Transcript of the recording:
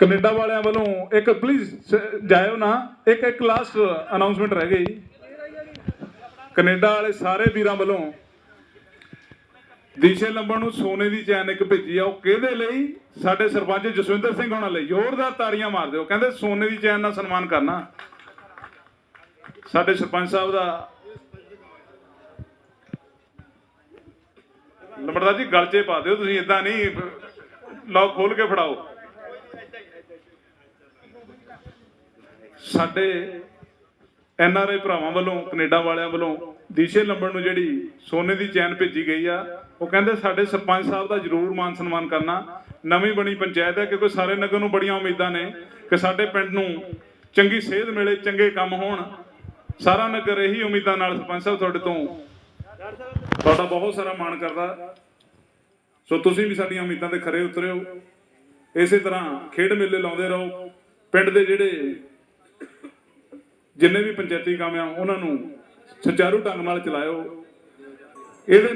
Canada ਵਾਲਿਆਂ ਵੱਲੋਂ ਇੱਕ ਪਲੀਜ਼ ਜਾਇਓ ਨਾ। ਇੱਕ ਇੱਕ ਲਾਸਟ ਅਨਾਉਂਸਮੈਂਟ ਰਹਿ ਗਈ। ਕੈਨੇਡਾ ਵਾਲੇ ਸਾਰੇ ਵੀਰਾਂ ਵੱਲੋਂ ਦੀਸ਼ੇ ਲੰਬਣ ਨੂੰ ਸੋਨੇ ਦੀ ਚੈਨ ਇੱਕ ਭੇਜੀ ਆ। ਉਹ ਕਿਹਦੇ ਲਈ? ਸਾਡੇ ਸਰਪੰਚ ਜਸਵਿੰਦਰ ਸਿੰਘ ਹੋਣਾ ਲਈ। ਜ਼ੋਰਦਾਰ ਤਾੜੀਆਂ ਮਾਰ ਦਿਓ। ਕਹਿੰਦੇ ਸੋਨੇ ਦੀ ਚੈਨ ਨਾਲ ਸਨਮਾਨ ਕਰਨਾ। ਸਾਡੇ ਸਰਪੰਚ ਸਾਹਿਬ ਦਾ ਲੰਬੜਦਾਰ ਜੀ, ਗਲਚੇ ਪਾ ਦਿਓ। ਤੁਸੀਂ ਇਦਾਂ ਨਹੀਂ, ਲੌਕ ਖੋਲ ਕੇ ਫੜਾਓ। ਸਾਡੇ ਐਨ ਆਰ ਆਈ ਭਰਾਵਾਂ ਵੱਲੋਂ, ਕੈਨੇਡਾ ਵਾਲਿਆਂ ਵੱਲੋਂ ਦੀਸ਼ੇ ਲੰਬਣ ਨੂੰ ਜਿਹੜੀ ਸੋਨੇ ਦੀ ਚੈਨ ਭੇਜੀ ਗਈ ਆ, ਉਹ ਕਹਿੰਦੇ ਸਾਡੇ ਸਰਪੰਚ ਸਾਹਿਬ ਦਾ ਜ਼ਰੂਰ ਮਾਨ ਸਨਮਾਨ ਕਰਨਾ। ਨਵੀਂ ਬਣੀ ਪੰਚਾਇਤ ਹੈ, ਕਿਉਂਕਿ ਸਾਰੇ ਨਗਰ ਨੂੰ ਬੜੀਆਂ ਉਮੀਦਾਂ ਨੇ ਕਿ ਸਾਡੇ ਪਿੰਡ ਨੂੰ ਚੰਗੀ ਸੇਧ ਮਿਲੇ, ਚੰਗੇ ਕੰਮ ਹੋਣ। ਸਾਰਾ ਨਗਰ ਇਹੀ ਉਮੀਦਾਂ ਨਾਲ ਸਰਪੰਚ ਸਾਹਿਬ ਤੁਹਾਡੇ ਤੋਂ ਤੁਹਾਡਾ ਬਹੁਤ ਸਾਰਾ ਮਾਣ ਕਰਦਾ। ਸੋ ਤੁਸੀਂ ਵੀ ਸਾਡੀਆਂ ਉਮੀਦਾਂ ਤੇ ਖਰੇ ਉਤਰਿਓ। ਇਸੇ ਤਰ੍ਹਾਂ ਖੇਡ ਮੇਲੇ ਲਾਉਂਦੇ ਰਹੋ। ਪਿੰਡ ਦੇ ਜਿਹੜੇ ਜਿੰਨੇ ਵੀ ਪੰਚਾਇਤੀ ਕੰਮ ਆ ਉਹਨਾਂ ਨੂੰ ਸੁਚਾਰੂ ਢੰਗ ਨਾਲ ਚਲਾਇਓ। ਇਹਦੇ